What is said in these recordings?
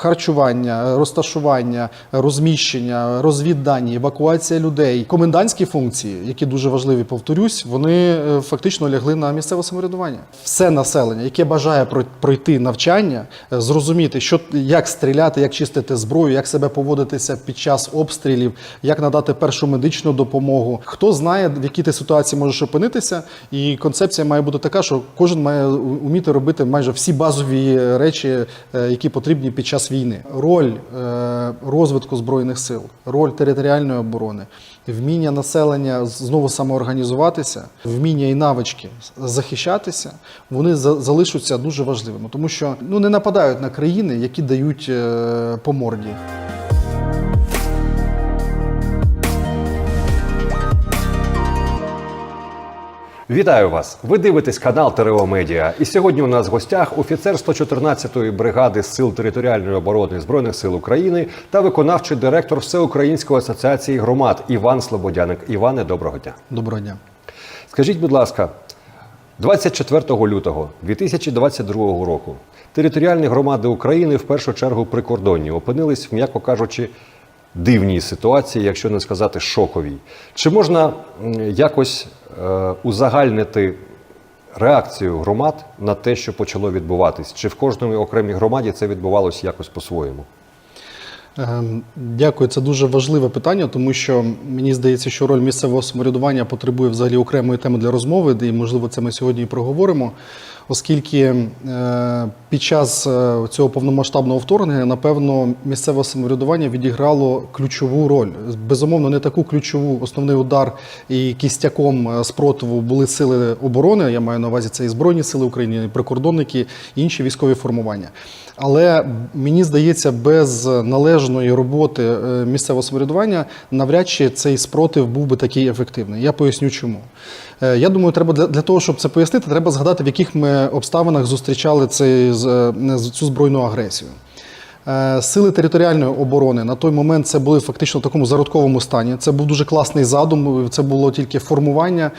харчування, розташування, розміщення, розвіддані, евакуація людей, комендантські функції, які дуже важливі, повторюсь, вони е, фактично лягли на місцеве самоврядування. Все населення, яке бажає прой- пройти навчання, е, зрозуміти, що як стріляти, як чистити зброю, як себе поводитися під час обстрілів, як надати першу медичну допомогу. Хто знає, в якій ти ситуації можеш опинитися, і концепція має бути така, що кожен має уміти робити майже всі базові речі, е, які потрібні під час війни. Роль е, розвитку збройних сил, роль територіальної оборони, вміння населення знову самоорганізуватися, вміння і навички захищатися, вони за- залишаться дуже важливими, тому що ну не нападають на країни, які дають е, по морді. Вітаю вас! Ви дивитесь канал ТРО Медіа. І сьогодні у нас в гостях офіцер 114-ї бригади сил територіальної оборони збройних сил України та виконавчий директор Всеукраїнської асоціації громад Іван Слободяник. Іване, доброго дня. Доброго дня. Скажіть, будь ласка, 24 лютого 2022 року територіальні громади України в першу чергу прикордонні опинились, м'яко кажучи, дивній ситуації, якщо не сказати шоковій. Чи можна якось узагальнити реакцію громад на те, що почало відбуватись? Чи в кожній окремій громаді це відбувалося якось по-своєму? Ем, Дякую, це дуже важливе питання, тому що мені здається, що роль місцевого самоврядування потребує взагалі окремої теми для розмови, і можливо це ми сьогодні і проговоримо, оскільки е, під час е, цього повномасштабного вторгнення, напевно, місцеве самоврядування відіграло ключову роль. Безумовно, не таку ключову основний удар і кістяком е, спротиву були сили оборони. Я маю на увазі це і Збройні сили України, і прикордонники, і інші військові формування. Але мені здається, без належної роботи місцевого самоврядування навряд чи цей спротив був би такий ефективний. Я поясню чому. Е, Я думаю, треба для, для того, щоб це пояснити, треба згадати, в яких ми обставинах зустрічали цей, е, цю збройну агресію. Е, Сили територіальної оборони на той момент це були фактично в такому зародковому стані. Це був дуже класний задум, це було тільки формування.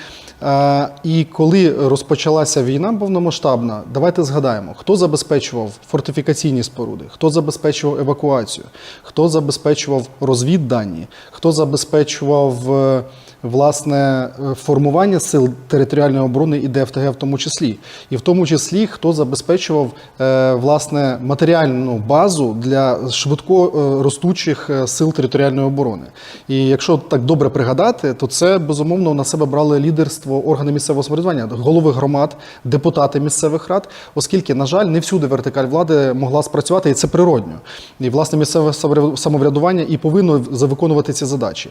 І коли розпочалася війна повномасштабна, давайте згадаємо, хто забезпечував фортифікаційні споруди, хто забезпечував евакуацію, хто забезпечував розвіддані, хто забезпечував власне формування сил територіальної оборони і ДФТГ в тому числі, і в тому числі хто забезпечував е, власне матеріальну базу для швидко е, ростучих е, сил територіальної оборони. І якщо так добре пригадати, то це безумовно на себе брали лідерство органи місцевого самоврядування, голови громад, депутати місцевих рад, оскільки, на жаль, не всюди вертикаль влади могла спрацювати, і це природньо. І власне місцеве самоврядування і повинно виконувати ці задачі.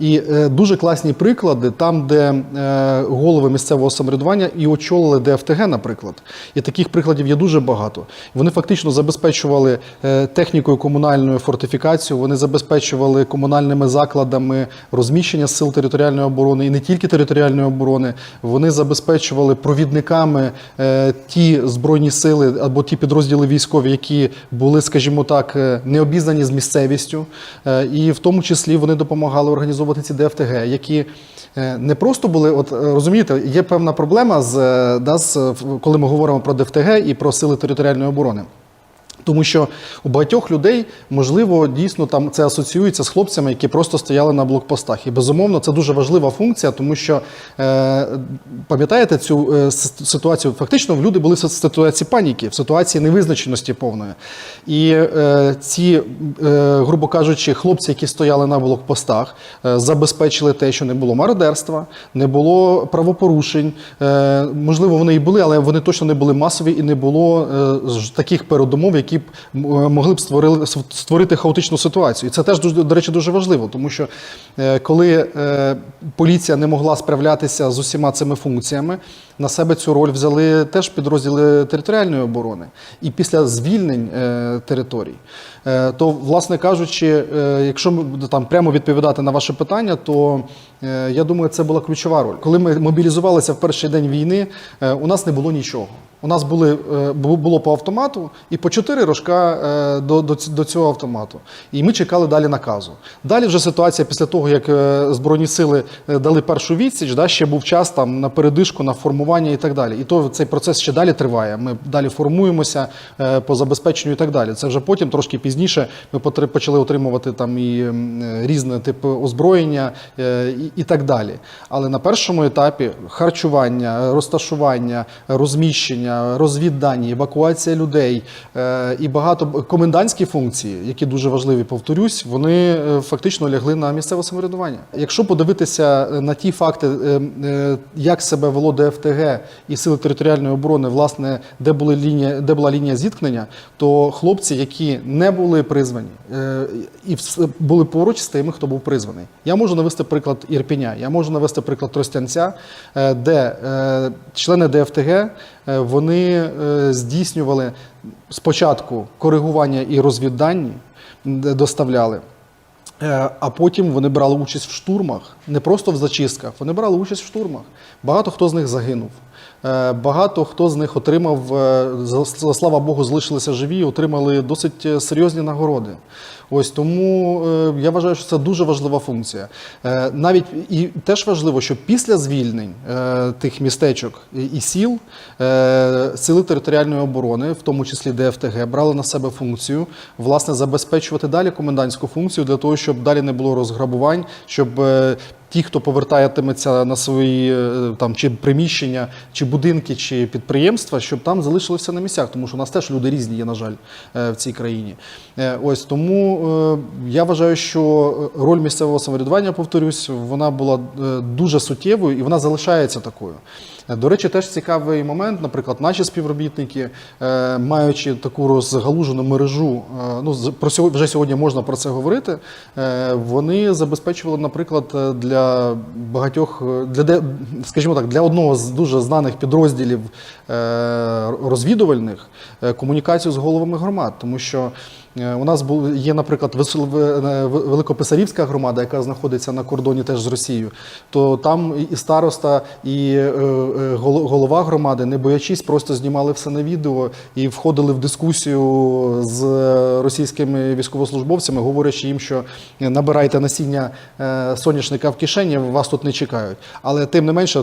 І дуже класні приклади там, де е, голови місцевого самоврядування і очолили ДФТГ, наприклад. І таких прикладів є дуже багато. Вони фактично забезпечували е, технікою комунальною фортифікацію, вони забезпечували комунальними закладами розміщення сил територіальної оборони і не тільки територіальної оборони. Вони забезпечували провідниками е, ті збройні сили або ті підрозділи військові, які були, скажімо так, не обізнані з місцевістю. І в тому числі вони допомагали організовувати ці ДФТГ, які е, не просто були, от е, розумієте, є певна проблема з, е, да, з коли ми говоримо про ДФТГ і про сили територіальної оборони. Тому що у багатьох людей, можливо, дійсно там це асоціюється з хлопцями, які просто стояли на блокпостах. І безумовно, це дуже важлива функція, тому що е, пам'ятаєте цю е, ситуацію? Фактично, люди були в ситуації паніки, в ситуації невизначеності повної. І е, ці, е, грубо кажучи, хлопці, які стояли на блокпостах, е, забезпечили те, що не було мародерства, не було правопорушень. Е, можливо, вони і були, але вони точно не були масові і не було е, таких передумов, які б е, могли б створили, створити хаотичну ситуацію. І це теж до речі, дуже важливо, тому що е, коли е, поліція не могла справлятися з усіма цими функціями, на себе цю роль взяли теж підрозділи територіальної оборони. І після звільнень територій, то, власне кажучи, якщо там прямо відповідати на ваше питання, то я думаю, це була ключова роль. Коли ми мобілізувалися в перший день війни, е, у нас не було нічого. У нас були, е, було по автомату і по чотири рожка е, до, до, цього автомату. І ми чекали далі наказу. Далі вже ситуація після того, як е, Збройні сили е, дали першу відсіч, да, ще був час там на передишку, на формування і так далі. І то цей процес ще далі триває. Ми далі формуємося е, по забезпеченню і так далі. Це вже потім, трошки пізніше, ми почали отримувати там і м, е, типи озброєння е, і, і так далі. Але на першому етапі харчування, розташування, розміщення, розвіддані, евакуація людей е, і багато комендантські функції, які дуже важливі, повторюсь, вони е, фактично лягли на місцеве самоврядування. Якщо подивитися е, на ті факти, е, е, як себе вело ДФТГ і сили територіальної оборони, власне, де були лінія, де була лінія зіткнення, то хлопці, які не були призвані е, і були поруч з тими, хто був призваний. Я можу навести приклад Ірпіня, я можу навести приклад Тростянця, е, де е, члени ДФТГ е, вони здійснювали спочатку коригування і розвіддані, доставляли. А потім вони брали участь в штурмах, не просто в зачистках, вони брали участь в штурмах. Багато хто з них загинув. Багато хто з них отримав, слава Богу, залишилися живі, отримали досить серйозні нагороди. Ось тому е, я вважаю, що це дуже важлива функція. Е, Навіть і теж важливо, що після звільнень е, тих містечок і- і сіл е, сили територіальної оборони, в тому числі ДФТГ, брали на себе функцію власне забезпечувати далі комендантську функцію для того, щоб далі не було розграбувань, щоб е, ті, хто повертатиметься на свої е, там чи приміщення, чи будинки, чи підприємства, щоб там залишилися на місцях, тому що у нас теж люди різні є, на жаль, е, в цій країні. Е, Ось тому е, я вважаю, що роль місцевого самоврядування, повторюсь, вона була е, дуже суттєвою і вона залишається такою. Е, До речі, теж цікавий момент. Наприклад, наші співробітники, е, маючи таку розгалужену мережу, е, ну про сьогодні вже сьогодні можна про це говорити. Вони забезпечували, наприклад, для багатьох для скажімо так, для одного з дуже знаних підрозділів розвідувальних комунікацію з головами громад, тому що. У нас бу- є, наприклад, Великописарівська громада, яка знаходиться на кордоні теж з Росією, то там і староста, і голова громади, не боячись, просто знімали все на відео і входили в дискусію з російськими військовослужбовцями, говорячи їм, що набирайте насіння е, соняшника в кишені, вас тут не чекають. Але тим не менше,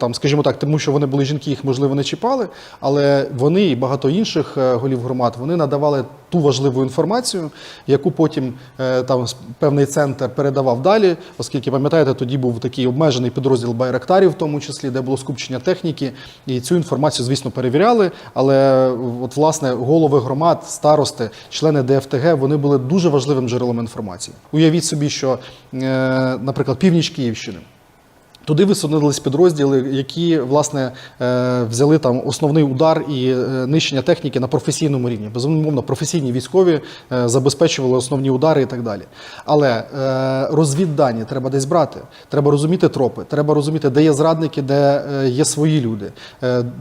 там, скажімо так, тому що вони були жінки, їх можливо не чіпали, але вони і багато інших е, голів громад вони надавали ту важливу інформацію, яку потім е, там певний центр передавав далі, оскільки пам'ятаєте, тоді був такий обмежений підрозділ байрактарів, в тому числі, де було скупчення техніки, і цю інформацію, звісно, перевіряли. Але от власне голови громад, старости, члени ДФТГ, вони були дуже важливим джерелом інформації. Уявіть собі, що, е, наприклад, північ Київщини. Туди висунулись підрозділи, які власне е, взяли там основний удар і е, нищення техніки на професійному рівні. Безумовно, професійні військові е, забезпечували основні удари і так далі. Але розвіддані треба десь брати. Треба розуміти тропи, треба розуміти, де є зрадники, де є свої люди.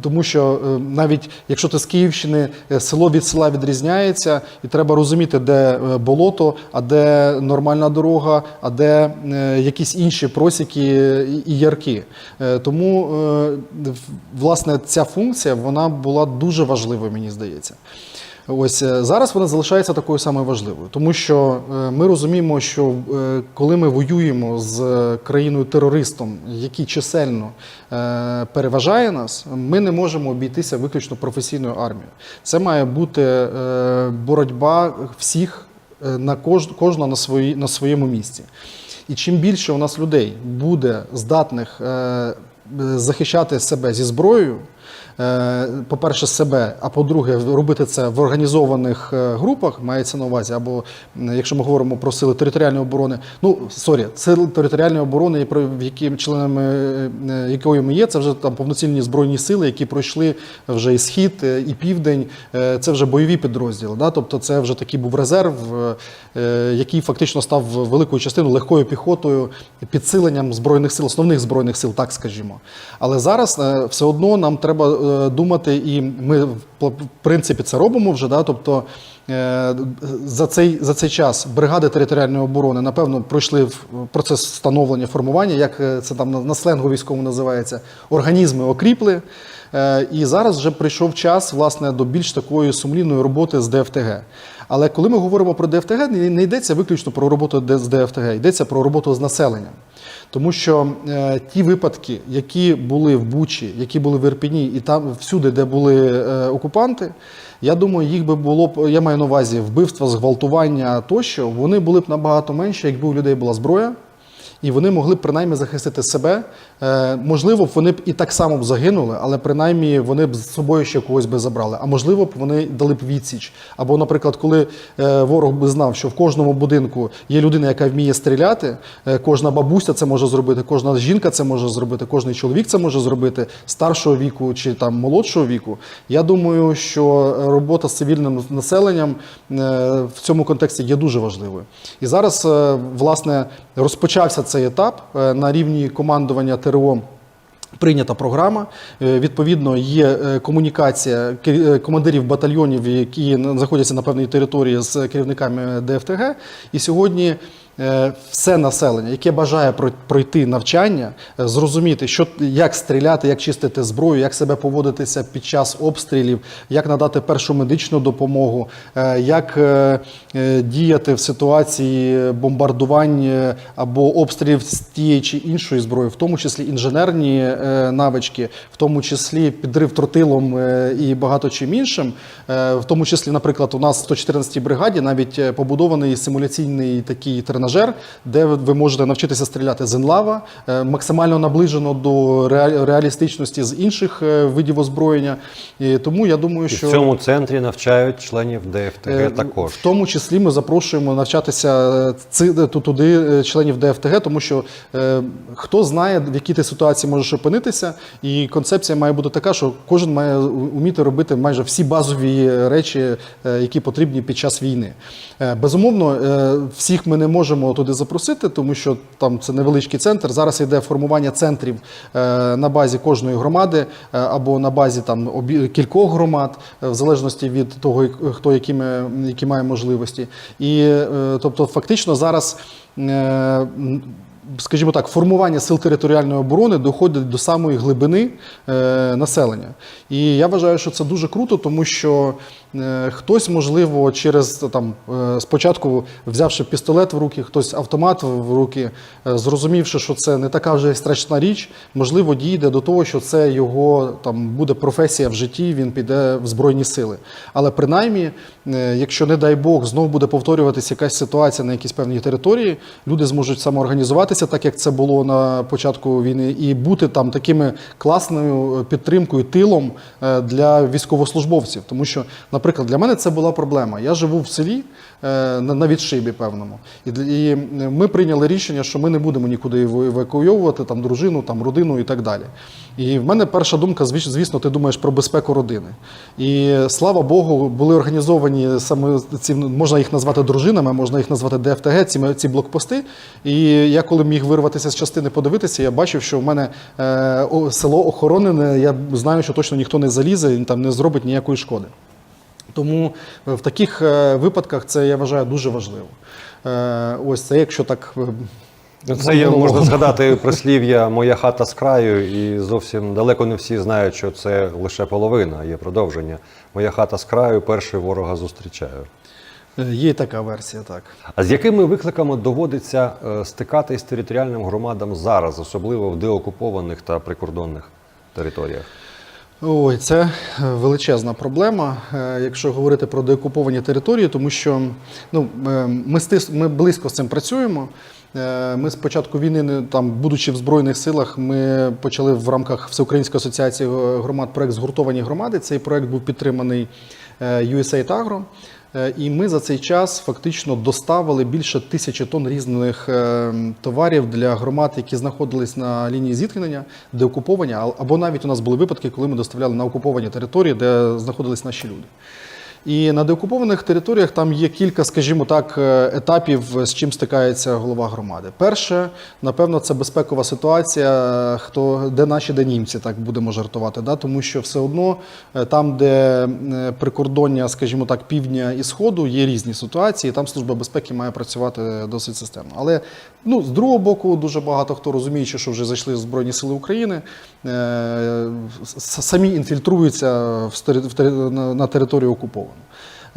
Тому що навіть якщо ти з Київщини, село від села відрізняється, і треба розуміти, де болото, а де нормальна дорога, а де якісь інші просіки і- і ярки. Е, Тому, е, власне, ця функція вона була дуже важливою, мені здається. Ось е, зараз вона залишається такою самою важливою, тому що ми розуміємо, що коли ми воюємо з країною-терористом, який чисельно переважає нас, ми не можемо обійтися виключно професійною армією. Це має бути боротьба всіх на кож, свої, на своєму місці. І чим більше у нас людей буде здатних е, захищати себе зі зброєю, е, по-перше, себе, а по-друге, робити це в організованих е, групах, мається на увазі, або якщо ми говоримо про сили територіальної оборони, ну сорі, сили територіальної оборони, в які членами е, якої ми є, це вже там повноцінні збройні сили, які пройшли вже і схід, е, і південь. Е, Це вже бойові підрозділи. Да? Тобто, це вже такий був резерв, е, який фактично став великою частиною легкою піхотою, підсиленням збройних сил, основних збройних сил, так скажімо. Але зараз е, все одно нам треба треба е, думати, і ми в принципі це робимо вже. Да? Тобто е, за цей, за цей час бригади територіальної оборони напевно пройшли процес встановлення формування, як е, це там на сленгу військовому називається. Організми окріпли. Е, І зараз вже прийшов час власне до більш такої сумлінної роботи з ДФТГ. Але коли ми говоримо про ДФТГ, не йдеться виключно про роботу з ДФТГ, йдеться про роботу з населенням. Тому що е, ті випадки, які були в Бучі, які були в Ірпіні, і там всюди, де були е, окупанти, я думаю, їх би було б, я маю на увазі вбивства, зґвалтування тощо, вони були б набагато менше, якби у людей була зброя. І вони могли б принаймні захистити себе. Е, можливо, б вони б і так само б загинули, але принаймні вони б з собою ще когось би забрали. А можливо б вони дали б відсіч. Або, наприклад, коли е, ворог би знав, що в кожному будинку є людина, яка вміє стріляти, е, кожна бабуся це може зробити, кожна жінка це може зробити, кожний чоловік це може зробити старшого віку чи там молодшого віку. Я думаю, що робота з цивільним населенням в цьому контексті є дуже важливою. І зараз, власне, розпочався цей етап е, на рівні командування ТРО. Прийнята програма. Е, Відповідно, є е, комунікація командирів батальйонів, які знаходяться на певній території з керівниками ДФТГ. І сьогодні все населення, яке бажає про- пройти навчання, е, зрозуміти, що як стріляти, як чистити зброю, як себе поводитися під час обстрілів, як надати першу медичну допомогу, е, як е, е, діяти в ситуації бомбардувань е, або обстрілів з тієї чи іншої зброї, в тому числі інженерні е, навички, в тому числі підрив тротилом е, і багато чим іншим. Е, В тому числі, наприклад, у нас в 114-й бригаді навіть е, побудований симуляційний такий тренажер, де ви- можете навчитися стріляти з енлава, е, максимально наближено до реалістичності з інших е, видів озброєння. І тому я думаю, І що в цьому центрі навчають членів Е, ДФТГ також. В тому числі ми запрошуємо навчатися е, туди е, членів ДФТГ, тому що е, хто знає, в якій ти ситуації можеш опинитися, і концепція має бути така, що кожен має у- вміти робити майже всі базові речі, е, які потрібні під час війни. Е, Безумовно, е, всіх ми не можемо туди запросити, тому що там це невеличкий центр. Зараз йде формування центрів е, на базі кожної громади е, або на базі там кількох громад, е, в залежності від того, хто якими, які має можливості. І тобто, фактично зараз. Скажімо так, формування сил територіальної оборони доходить до самої глибини е, населення. І я вважаю, що це дуже круто, тому що хтось, можливо, через там е, спочатку взявши пістолет в руки, хтось автомат в руки, е, зрозумівши, що це не така вже страшна річ, можливо, дійде до того, що це його там буде професія в житті, він піде в збройні сили. Але принаймні, е, якщо не дай Бог, знов буде повторюватися якась ситуація на якійсь певній території, люди зможуть самоорганізуватися, так як це було на початку війни, і бути там такими класною підтримкою, тилом е, для військовослужбовців. Тому що, наприклад, для мене це була проблема. Я живу в селі е, на відшибі певному, і, ми прийняли рішення, що ми не будемо нікуди ева- евакуйовувати там дружину, там родину і так далі. І в мене перша думка, звісно, ти думаєш про безпеку родини. І слава Богу, були організовані саме ці можна їх назвати дружинами, можна їх назвати ДФТГ, ці, ці блокпости. І я коли міг вирватися з частини подивитися, я бачив, що в мене е, село охоронене. Я знаю, що точно ніхто не залізе і там не зробить ніякої шкоди. Тому е, в таких е, випадках це я вважаю дуже важливо. Е, Ось це, якщо так. Ну, Це є, можна згадати прислів'я Моя хата з краю, і зовсім далеко не всі знають, що це лише половина, є продовження. Моя хата з краю, перший ворога зустрічаю. Є така версія, так. А з якими викликами доводиться стикатись територіальним громадам зараз, особливо в деокупованих та прикордонних територіях? Ой, це е, величезна проблема, е, якщо говорити про деокуповані території, тому що ну, е, ми, стис, ми близько з цим працюємо. Ми з початку війни, там, будучи в Збройних силах, ми почали в рамках Всеукраїнської асоціації громад проект згуртовані громади. Цей проект був підтриманий USAID Agro. Е, І ми за цей час фактично доставили більше тисячі тонн різних е, товарів для громад, які знаходились на лінії зіткнення, де окуповані, або навіть у нас були випадки, коли ми доставляли на окуповані території, де знаходились наші люди. І на деокупованих територіях там є кілька, скажімо так, е, етапів, з чим стикається голова громади. Перше, напевно, це безпекова ситуація, е, хто де наші, де німці, так будемо жартувати. Да? Тому що все одно е, там, де прикордоння, скажімо так, півдня і сходу, є різні ситуації. Там служба безпеки має працювати досить системно. Але ну, з другого боку, дуже багато хто розуміючи, що вже зайшли Збройні Сили України, е, самі інфільтруються в в на- територію окуповану.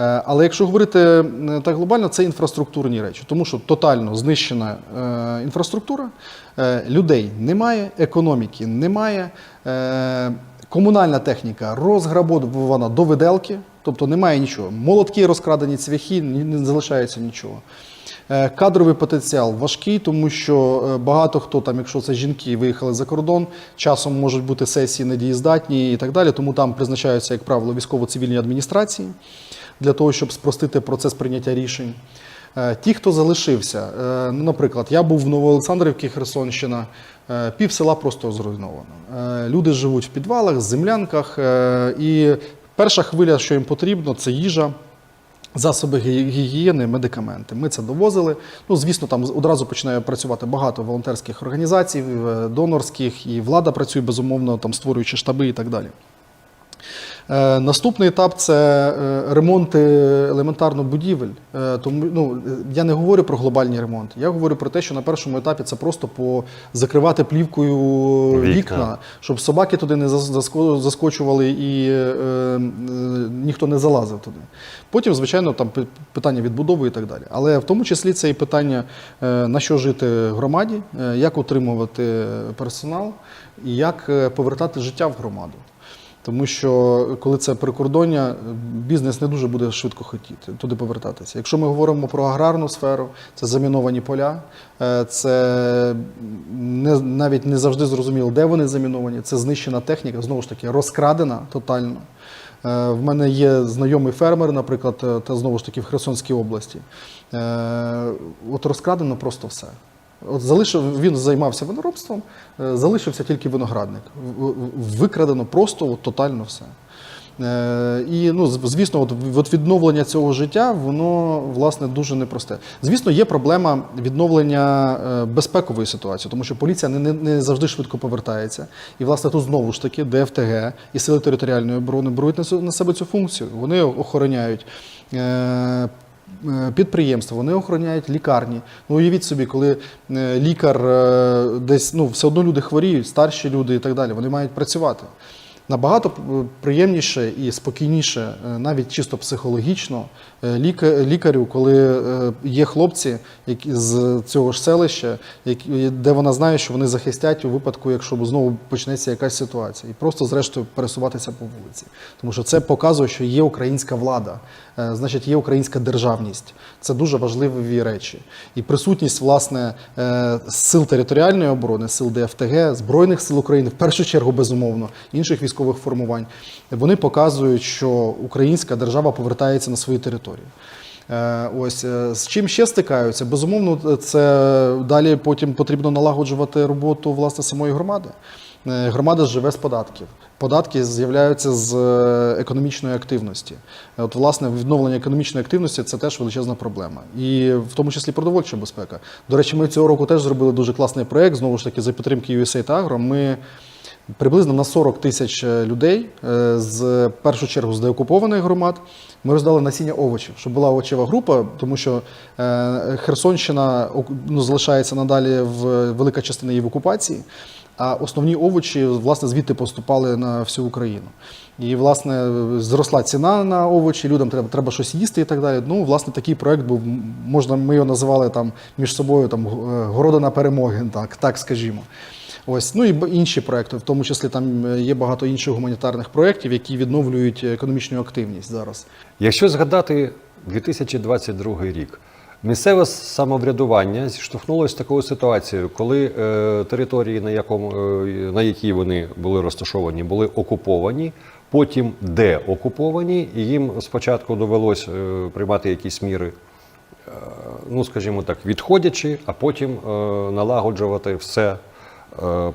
Е, Але якщо говорити е, так глобально, це інфраструктурні речі, тому що тотально знищена інфраструктура, людей немає, економіки немає. Комунальна техніка розграбована до виделки, тобто немає нічого. Молотки розкрадені, цвяхи, не залишається нічого. Е, Кадровий потенціал важкий, тому що е, багато хто там, якщо це жінки, виїхали за кордон, часом можуть бути сесії недієздатні і так далі. Тому там призначаються, як правило, військово-цивільні адміністрації для того, щоб спростити процес прийняття рішень. Е, Ті, хто залишився, ну, наприклад, я був в Новоолександрівці, Херсонщина, пів села просто зруйновано. Люди живуть в підвалах, землянках, і перша хвиля, що їм потрібно, це їжа. Засоби гігієни, медикаменти. Ми це довозили. Ну, звісно, там одразу починає працювати багато волонтерських організацій, е, донорських, і влада працює безумовно, там створюючи штаби і так далі. Е, Наступний етап це е, ремонти елементарно будівель. Е, Тому ну, я не говорю про глобальні ремонти. Я говорю про те, що на першому етапі це просто по закривати плівкою Вікна. вікна, щоб собаки туди не заскочували і е, е, ніхто не залазив туди. Потім, звичайно, там питання відбудови і так далі. Але в тому числі це і питання, на що жити громаді, як утримувати персонал і як повертати життя в громаду. Тому що коли це прикордоння, бізнес не дуже буде швидко хотіти туди повертатися. Якщо ми говоримо про аграрну сферу, це заміновані поля, е, це не, навіть не завжди зрозуміло, де вони заміновані. Це знищена техніка, знову ж таки, розкрадена тотально. Е, В мене є знайомий фермер, наприклад, е, та знову ж таки в Херсонській області. От розкрадено просто все. От залишив, він займався виноробством, е, залишився тільки виноградник. Викрадено просто от, тотально все. Е, І ну, звісно, от відновлення цього життя, воно власне дуже непросте. Звісно, є проблема відновлення е, безпекової ситуації, тому що поліція не, не, не завжди швидко повертається. І, власне, тут знову ж таки ДФТГ і сили територіальної оборони беруть на себе цю функцію. Вони охороняють. Е, Підприємства, вони охороняють лікарні. Ну, уявіть собі, коли е, лікар е, десь ну, все одно люди хворіють, старші люди і так далі, вони мають працювати. Набагато е, приємніше і спокійніше, е, навіть чисто психологічно, е, лікарю, коли є хлопці з цього ж селища, де вона знає, що вони захистять у випадку, якщо знову почнеться якась ситуація, і просто зрештою пересуватися по вулиці. Тому що це показує, що є українська влада, значить, є українська державність. Це дуже важливі речі. І присутність власне сил територіальної оборони, сил ДФТГ, Збройних сил України, в першу чергу, безумовно, інших військових формувань, вони показують, що українська держава повертається на свою територію. Е, Ось е, з чим ще стикаються? Безумовно, це далі потім потрібно налагоджувати роботу власне самої громади. Е, Громада живе з податків. Податки з'являються з економічної активності. От, власне, відновлення економічної активності це теж величезна проблема. І в тому числі продовольча безпека. До речі, ми цього року теж зробили дуже класний проєкт, знову ж таки, за підтримки USAID Agro. Ми приблизно на 40 тисяч е, людей е, з першу чергу з деокупованих громад. Ми роздали насіння овочів, щоб була овочева група, тому що е, Херсонщина ну, залишається надалі в велика частина її в окупації. А основні овочі власне звідти поступали на всю Україну. І власне зросла ціна на овочі, людям треба, треба щось їсти і так далі. Ну, власне, такий проект був. Можна ми його називали там між собою там городина перемоги, так, так скажімо. Ось, ну і інші проекти, в тому числі там е, є багато інших гуманітарних проєктів, які відновлюють економічну активність зараз. Якщо згадати 2022 рік, місцеве самоврядування зіштовхнулося з такою ситуацією, коли е, території, на, якому, е, на якій вони були розташовані, були окуповані, потім деокуповані, і їм спочатку довелось е, приймати якісь міри, е, ну скажімо так, відходячи, а потім е, налагоджувати все е,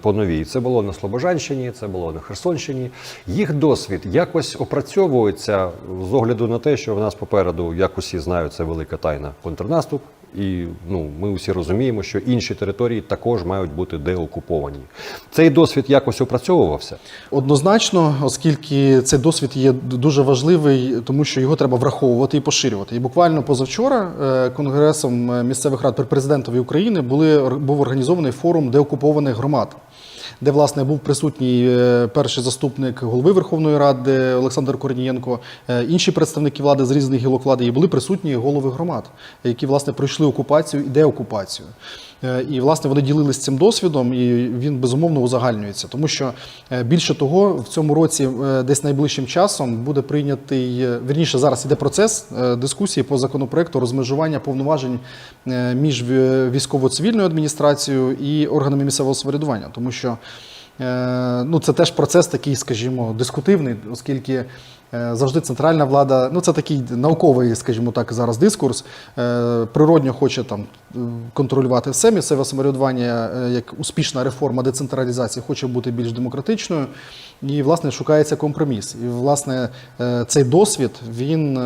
по новій. Це було на Слобожанщині, це було на Херсонщині. Їх досвід якось опрацьовується з огляду на те, що в нас попереду, як усі знають, це велика тайна контрнаступ. І ну, ми усі розуміємо, що інші території також мають бути деокуповані. Цей досвід якось опрацьовувався. Однозначно, оскільки цей досвід є дуже важливий, тому що його треба враховувати і поширювати. І буквально позавчора е, конгресом е, місцевих рад при президентові України були був організований форум деокупованих громад. Де власне був присутній е, перший заступник голови Верховної Ради Олександр Корнієнко, е, інші представники влади з різних гілок влади, і були присутні голови громад, які власне пройшли окупацію і деокупацію. Е, І власне вони ділились цим досвідом, і він безумовно узагальнюється, тому що е, більше того, в цьому році, е, десь найближчим часом, буде прийнятий вірніше зараз іде процес дискусії по законопроекту розмежування повноважень між військово-цивільною адміністрацією і органами місцевого самоврядування, тому що ну це теж процес такий, скажімо, дискутивний, оскільки. Е, Завжди центральна влада, ну це такий науковий, скажімо так, зараз дискурс. Е, Природньо хоче там е, контролювати все. Місцеве самоврядування, як успішна реформа децентралізації, хоче бути більш демократичною. І, власне, шукається компроміс. І, власне, цей досвід він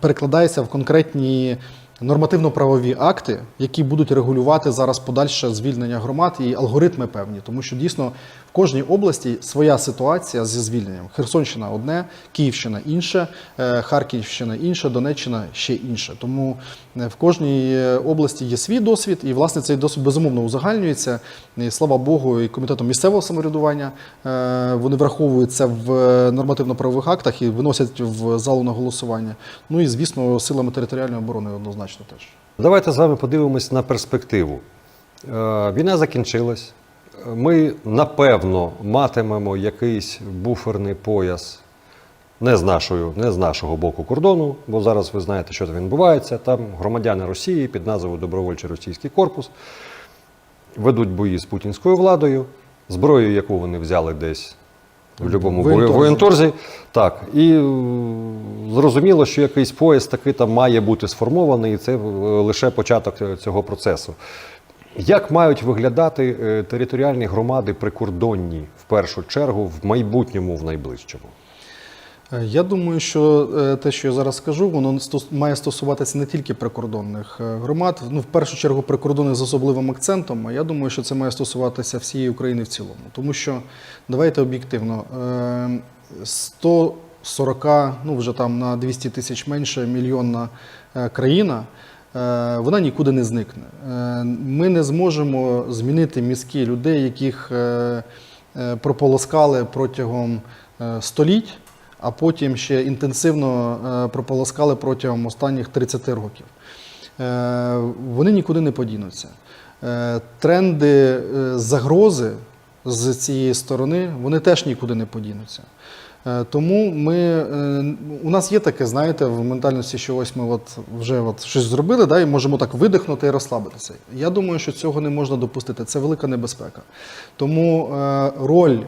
перекладається в конкретні нормативно-правові акти, які будуть регулювати зараз подальше звільнення громад і алгоритми певні, тому що дійсно кожній області своя ситуація зі звільненням. Херсонщина одне, Київщина інше, е, Харківщина інше, Донеччина ще інше. Тому е, в кожній е, області є свій досвід, і власне цей досвід безумовно узагальнюється. І слава Богу, і комітетом місцевого самоврядування вони враховують це в нормативно-правових актах і виносять в залу на голосування. Ну і звісно, силами територіальної оборони однозначно теж. Давайте з вами подивимось на перспективу. Війна закінчилась. Ми напевно матимемо якийсь буферний пояс не з нашою, не з нашого боку кордону, бо зараз ви знаєте, що там відбувається. Там громадяни Росії під назвою Добровольчий російський корпус ведуть бої з путінською владою, зброю, яку вони взяли десь в будь-якому Воєнторзі. Так, і е, зрозуміло, що якийсь пояс таки там має бути сформований, і це е, лише початок е, цього процесу. Як мають виглядати е, територіальні громади прикордонні в першу чергу в майбутньому, в найближчому? Е, Я думаю, що е, те, що я зараз скажу, воно має стосуватися не тільки прикордонних громад, ну в першу чергу прикордонних з особливим акцентом. А я думаю, що це має стосуватися всієї України в цілому. Тому що давайте об'єктивно, е, 140, ну вже там на 200 тисяч менше мільйонна країна. Е, Вона нікуди не зникне. Е, Ми не зможемо змінити мізки людей, яких е, прополоскали протягом століть а потім ще інтенсивно прополоскали протягом останніх 30 років. Вони нікуди не подінуться. Тренди загрози з цієї сторони вони теж нікуди не подінуться. Е, Тому ми, е, у нас є таке, знаєте, в ментальності, що ось ми от вже от щось зробили, да, і можемо так видихнути і розслабитися. Я думаю, що цього не можна допустити. Це велика небезпека. Тому е, роль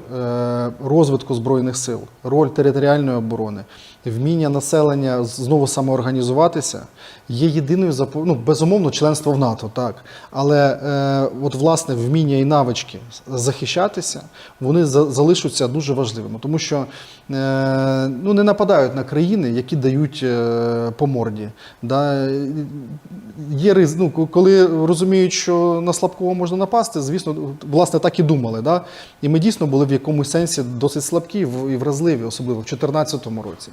розвитку збройних сил, роль територіальної оборони, вміння населення знову самоорганізуватися є єдиною ну, безумовно, членство в НАТО, так. Але е, от власне вміння і навички захищатися, вони за- залишаться дуже важливими, тому що е, ну, не нападають на країни, які дають е, по морді. Да? Є риз... ну, коли розуміють, що на слабкого можна напасти, звісно, власне, так і думали. Да? І ми дійсно були в якомусь сенсі досить слабкі і вразливі, особливо в 2014 році.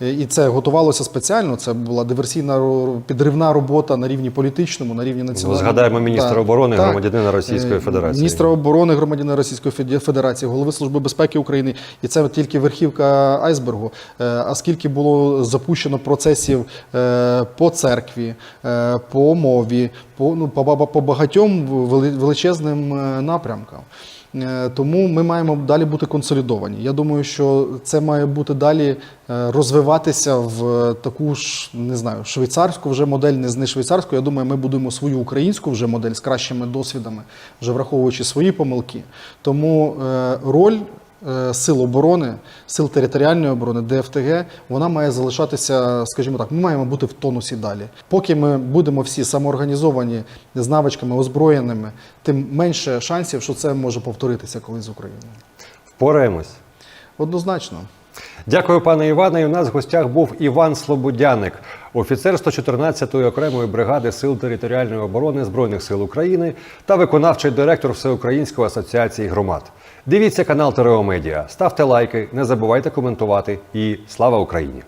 І це готувалося спеціально. Це була диверсійна підривна робота на рівні політичному, на рівні національному. Згадаємо міністра Так, оборони, так. громадянина Російської Е, Федерації. Міністра оборони громадянина Російської Федерації, голови Служби безпеки України. І це тільки верхівка айсбергу. Е, А скільки було запущено процесів е, по церкві, по мові, по, ну, по, по багатьом величезним напрямкам. Е, Тому ми маємо далі бути консолідовані. Я думаю, що це має бути далі е, розвиватися в таку ж не знаю, швейцарську вже модель, не з- не швейцарську. Я думаю, ми будуємо свою українську вже модель з кращими досвідами, вже враховуючи свої помилки. Тому е, роль е, сил оборони, сил територіальної оборони, ДФТГ, вона має залишатися, скажімо так, ми маємо бути в тонусі далі. Поки ми будемо всі самоорганізовані з навичками озброєними, тим менше шансів, що це може повторитися колись з Україною. Впораємось. Однозначно. Дякую, пане Іване. І у нас в гостях був Іван Слободяник, офіцер 114-ї окремої бригади Сил територіальної оборони Збройних сил України та виконавчий директор Всеукраїнської асоціації громад. Дивіться канал Тереомедіа, ставте лайки, не забувайте коментувати і слава Україні!